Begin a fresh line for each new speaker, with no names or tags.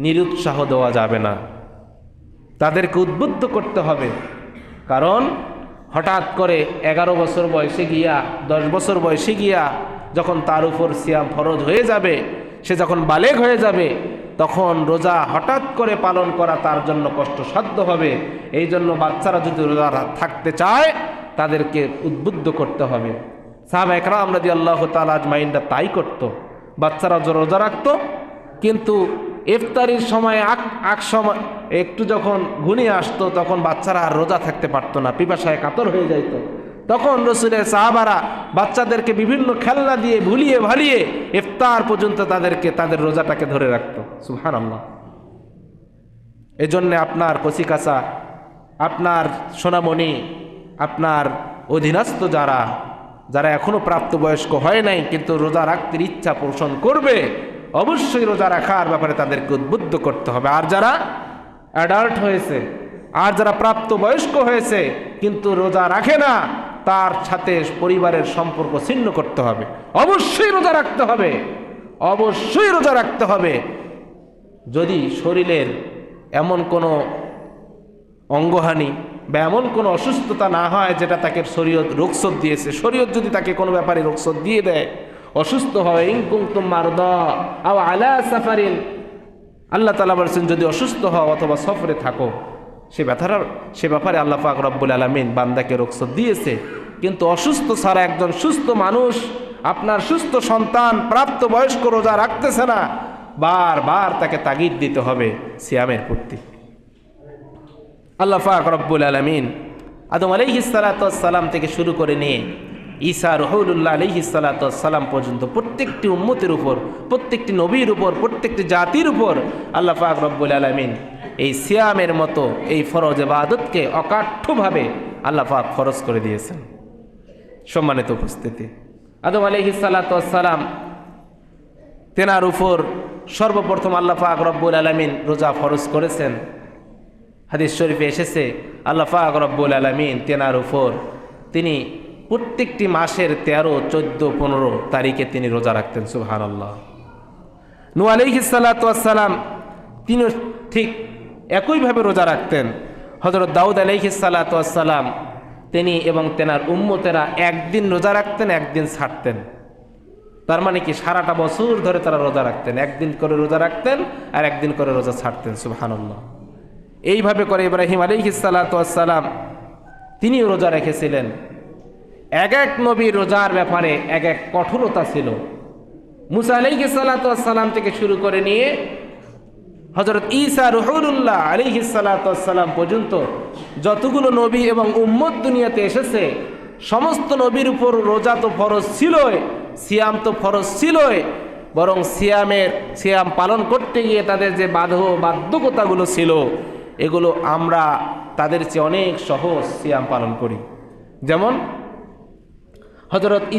নিরুৎসাহ দেওয়া যাবে না। তাদেরকে উদ্বুদ্ধ করতে হবে। কারণ হঠাৎ করে এগারো বছর বয়সে গিয়া, দশ বছর বয়সে গিয়া যখন তার উপর সিয়াম ফরজ হয়ে যাবে, সে যখন বালেগ হয়ে যাবে, তখন রোজা হঠাৎ করে পালন করা তার জন্য কষ্টসাধ্য হবে। এই জন্য বাচ্চারা যদি রোজা থাকতে চায়, তাদেরকে উদ্বুদ্ধ করতে হবে। সাহাব আমরা রাদি আল্লাহ তালাজ মাইন্ডা তাই করত। বাচ্চারা রোজা রাখতো, কিন্তু ইফতারির সময় আক আক সময় একটু যখন ঘুনিয়ে আসতো, তখন বাচ্চারা আর রোজা থাকতে পারতো না, পিপাসায় কাতর হয়ে যাইত। তখন রসুলের সাহাবারা বাচ্চাদেরকে বিভিন্ন খেলনা দিয়ে ভুলিয়ে ভালিয়ে ইফতার পর্যন্ত তাদেরকে, তাদের রোজাটাকে ধরে রাখতো। সুহান আল্লাহ এজন্যে আপনার কচিকাচা, আপনার সোনামণি, আপনার অধীনস্থ যারা যারা এখনও প্রাপ্তবয়স্ক হয় নাই, কিন্তু রোজা রাখতে ইচ্ছা পোষণ করবে অবশ্যই রোজা রাখার ব্যাপারে তাদেরকে উদ্বুদ্ধ করতে হবে। আর যারা অ্যাডাল্ট হয়েছে, আর যারা প্রাপ্তবয়স্ক হয়েছে, কিন্তু রোজা রাখে না, তার সাথে পরিবারের সম্পর্ক ছিন্ন করতে হবে। অবশ্যই রোজা রাখতে হবে। অবশ্যই রোজা রাখতে হবে। যদি শরীরের এমন কোনো অঙ্গহানি বা এমন কোনো অসুস্থতা না হয়, যেটা তাকে শরীয়ত রোগসদ দিয়েছে, শরীয়ত যদি তাকে কোনো ব্যাপারে রোগসদ দিয়ে দেয় অসুস্থ হয় ইংকুং তোমার আও আলা সাফারিন। আল্লাহ তালা বলছেন, যদি অসুস্থ হও অথবা সফরে থাকো, সে ব্যথার, সে ব্যাপারে আল্লাহ পাক রব্বুল আলমিন বান্দাকে রোগসদ দিয়েছে। কিন্তু অসুস্থ ছাড়া একজন সুস্থ মানুষ, আপনার সুস্থ সন্তান প্রাপ্ত বয়স্ক রোজা রাখতেছে না, বারবার তাকে তাগিদ দিতে হবে সিয়ামের প্রতি। আল্লাহ পাক রব্বুল আলমিন আদম আলহিসালাতাম থেকে শুরু করে নিয়ে ঈসা রহুল্লাহ আলহিসালাতাম পর্যন্ত প্রত্যেকটি উম্মতের উপর, প্রত্যেকটি নবীর উপর, প্রত্যেকটি জাতির উপর আল্লাহ পাক রব্বুল আলমিন এই সিয়ামের মতো, এই ফরজ বাদতকে অকাঠ্যভাবে আল্লাহ পাক ফরজ করে দিয়েছেন। সম্মানিত উপস্থিতি, আদম আলহিসালাতাম তেনার উপর সর্বপ্রথম আল্লাহ পাক রব্বুল আলমিন রোজা ফরজ করেছেন। হাদিস শরীফে এসেছে, আল্লাহ পাক রব্বুল আলমিন তেনার উপর তিনি প্রত্যেকটি মাসের তেরো, চোদ্দ, পনেরো তারিখে তিনি রোজা রাখতেন সুহান আল্লাহ নু আলিহিসাল্লাতাম তিনি ঠিক একইভাবে রোজা রাখতেন। হজরত দাউদ আলিহিসাল্লাতাম তিনি এবং তেনার উম্মতেরা একদিন রোজা রাখতেন, একদিন ছাড়তেন। তার মানে কি, সারাটা বছর ধরে তারা রোজা রাখতেন। একদিন করে রোজা রাখতেন আর একদিন করে রোজা ছাড়তেন সুবাহান্লাহ এইভাবে করে ইব্রাহিম আলিহিসাল্লাতাম তিনিও রোজা রেখেছিলেন। এক এক নবী রোজার ব্যাপারে এক এক কঠোরতা ছিল। মুসা আলিহিসাল্লাতাম থেকে শুরু করে নিয়ে হজরত ঈসা রহরুল্লাহ আলিহিসাল্লাতাম পর্যন্ত যতগুলো নবী এবং উম্মত দুনিয়াতে এসেছে, সমস্ত নবীর উপর রোজা তো ফরজ ছিলই, সিয়াম তো ফরজ ছিলই, বরং সিয়ামের, সিয়াম পালন করতে গিয়ে তাদের যে বাধ্য বাধ্যকতাগুলো ছিল, এগুলো আমরা তাদের চেয়ে অনেক সহজ সিয়াম পালন করি। যেমন হজরত